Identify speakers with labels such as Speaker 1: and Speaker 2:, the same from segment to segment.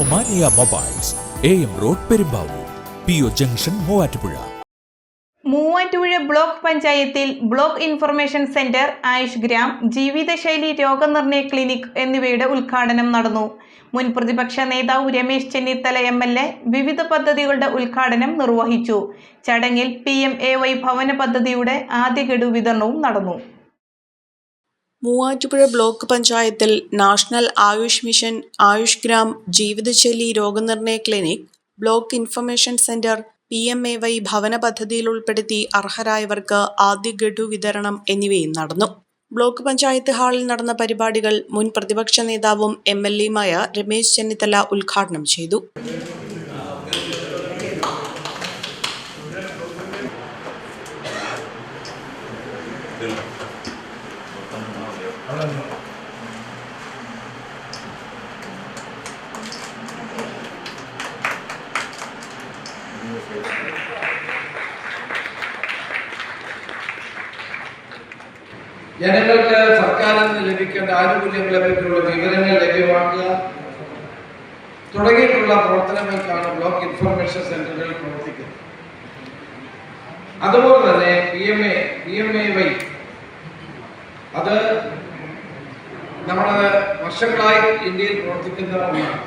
Speaker 1: Omania mobiles A M road Perumbavoor P O junction Muvattupuzha
Speaker 2: Muvattupuzha block പഞ്ചായത്തിൽ block information centre Ayush Gram ജീവിതശൈലി രോഗനിർണയ clinic എന്നിവയുടെ ഉദ്ഘാടനം നടന്നു മുൻ പ്രതിപക്ഷ നേതാവ് Ramesh Chennithala M L A വിവിധ പദ്ധതികളുടെ ഉദ്ഘാടനം നിർവഹിച്ചു ചടങ്ങിൽ പി എം എ വൈ ഭവന പദ്ധതിയുടെ ആദ്യ വിതരണവും നടന്നു
Speaker 3: മൂവാറ്റുപുഴ ബ്ലോക്ക് പഞ്ചായത്തിൽ നാഷണൽ ആയുഷ് മിഷൻ ആയുഷ് ഗ്രാം ജീവിതശൈലി രോഗനിർണയ clinic block information centre P M A Y ഭവന പദ്ധതിയിൽ ഉൾപ്പെടുത്തി അർഹരായവർക്ക് ആദ്യ ഗഡു വിതരണം എന്നിവയും നടന്നു ബ്ലോക്ക് പഞ്ചായത്ത് ഹാളിൽ നടന്ന പരിപാടികൾ മുൻ പ്രതിപക്ഷ നേതാവും എം എൽ എയുമായ രമേശ് ചെന്നിത്തല ഉദ്ഘാടനം ചെയ്തു
Speaker 4: ജനങ്ങൾക്ക് സർക്കാരിൽ നിന്ന് ലഭിക്കേണ്ട ആനുകൂല്യങ്ങളെ പറ്റിയുള്ള വിവരങ്ങൾ ലഭ്യമാക്കുക തുടങ്ങിയിട്ടുള്ള പ്രവർത്തനങ്ങൾക്കാണ് ബ്ലോക്ക് ഇൻഫർമേഷൻ സെന്ററുകൾ പ്രവർത്തിക്കുന്നത് അതുപോലെ തന്നെ P M A P M A Y അത് നമ്മൾ വർഷങ്ങളായി ഇന്ത്യയിൽ പ്രവർത്തിക്കുന്ന ഒന്നാണ്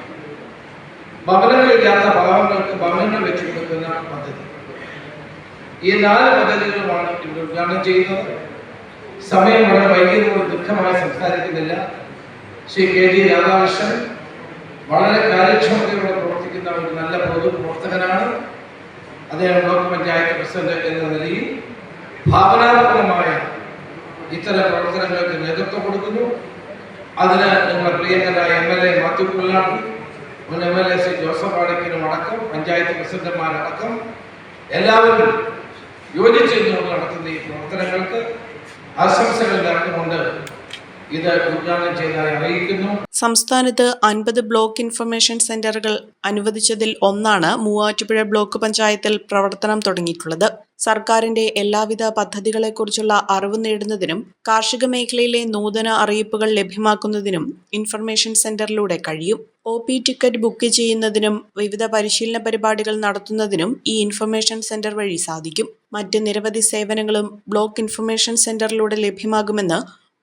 Speaker 4: ഭവനങ്ങളില്ലാത്ത ഭവനങ്ങൾക്ക് ഭവനങ്ങൾ വെച്ച് കൊടുക്കുന്ന പദ്ധതി ഈ നാല് പദ്ധതികളുമാണ് ഇവിടെ ഉദ്ഘാടനം ചെയ്യുന്നത് സമയം വളരെ വൈകിയതോട് ദുഃഖമായി സംസാരിക്കുന്നില്ല ശ്രീ കെ ജി രാധാകൃഷ്ണൻ വളരെ കാര്യക്ഷമതയോടെ പ്രവർത്തിക്കുന്ന ഒരു നല്ല പൊതുപ്രവർത്തകനാണ് അദ്ദേഹം ബ്ലോക്ക് പഞ്ചായത്ത് പ്രസിഡന്റ് എന്ന നിലയിൽ ഭാവനാത്മകമായ ഇത്തരം പ്രവർത്തനങ്ങൾക്ക് നേതൃത്വം കൊടുക്കുന്നു അതിന് ഞങ്ങളുടെ പ്രിയങ്കരായ M L A Mathew Pillatty മുൻ M L A C Joseph അടക്കനും അടക്കം പഞ്ചായത്ത് പ്രസിഡന്റുമാരടക്കം എല്ലാവരും യോജിച്ചിരുന്നുകൊണ്ട് നടത്തുന്ന ഈ പ്രവർത്തനങ്ങൾക്ക് ആശംസകൾ നൽകുന്നുണ്ട് ഇത് ഉദ്ഘാടനം ചെയ്തതായി അറിയിക്കുന്നു
Speaker 3: സംസ്ഥാനത്ത് അൻപത് ബ്ലോക്ക് ഇൻഫർമേഷൻ സെന്ററുകൾ അനുവദിച്ചതിൽ ഒന്നാണ് മൂവാറ്റുപുഴ ബ്ലോക്ക് പഞ്ചായത്തിൽ പ്രവർത്തനം തുടങ്ങിയിട്ടുള്ളത് സർക്കാരിന്റെ എല്ലാവിധ പദ്ധതികളെക്കുറിച്ചുള്ള അറിവ് നേടുന്നതിനും കാർഷിക മേഖലയിലെ നൂതന അറിയിപ്പുകൾ ലഭ്യമാക്കുന്നതിനും ഇൻഫർമേഷൻ സെന്ററിലൂടെ കഴിയും ഒ പി ടിക്കറ്റ് ബുക്ക് ചെയ്യുന്നതിനും വിവിധ പരിശീലന പരിപാടികൾ നടത്തുന്നതിനും ഈ ഇൻഫർമേഷൻ സെന്റർ വഴി സാധിക്കും മറ്റ് നിരവധി സേവനങ്ങളും ബ്ലോക്ക് ഇൻഫർമേഷൻ സെന്ററിലൂടെ ലഭ്യമാകുമെന്ന്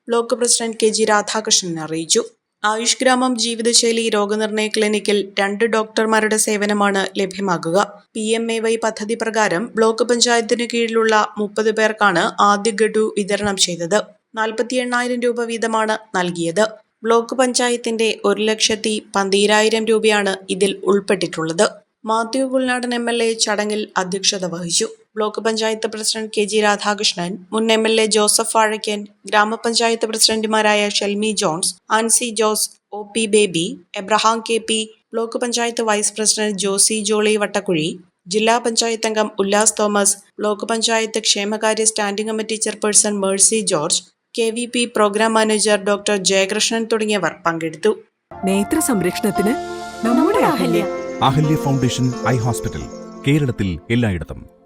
Speaker 3: block president K G Radhakrishnan അറിയിച്ചു ആയുഷ് ഗ്രാമം ജീവിതശൈലി രോഗനിർണയ ക്ലിനിക്കിൽ രണ്ട് ഡോക്ടർമാരുടെ സേവനമാണ് ലഭ്യമാകുക പി എം എ വൈ പദ്ധതി പ്രകാരം ബ്ലോക്ക് പഞ്ചായത്തിന് കീഴിലുള്ള മുപ്പത് പേർക്കാണ് ആദ്യ ഗഡു വിതരണം ചെയ്തത് നാൽപ്പത്തി എണ്ണായിരം രൂപ വീതമാണ് നൽകിയത് ബ്ലോക്ക് പഞ്ചായത്തിന്റെ ഒരു ലക്ഷത്തി പന്തീരായിരം രൂപയാണ് ഇതിൽ ഉൾപ്പെട്ടിട്ടുള്ളത് Mathew Pulnadan M L A ചടങ്ങിൽ അധ്യക്ഷത വഹിച്ചു block panchayat president K G Radhakrishnan മുൻ M L A Joseph Vazhakkan ഗ്രാമപഞ്ചായത്ത് പ്രസിഡന്റുമാരായ Shelmi Jones Ancy Jose O P Baby Abraham K P block panchayat vice president Josy Jolly Vattakuzhi ജില്ലാ പഞ്ചായത്ത് അംഗം ഉല്ലാസ് തോമസ് ബ്ലോക്ക് പഞ്ചായത്ത് ക്ഷേമകാര്യ standing committee chairperson Mercy George K V P program manager doctor Jayakrishnan തുടങ്ങിയവർ പങ്കെടുത്തു നേത്ര സംരക്ഷണത്തിന് നമ്മുടെ Ahalya Ahalya foundation eye hospital കേരളത്തിൽ എല്ലായിടത്തും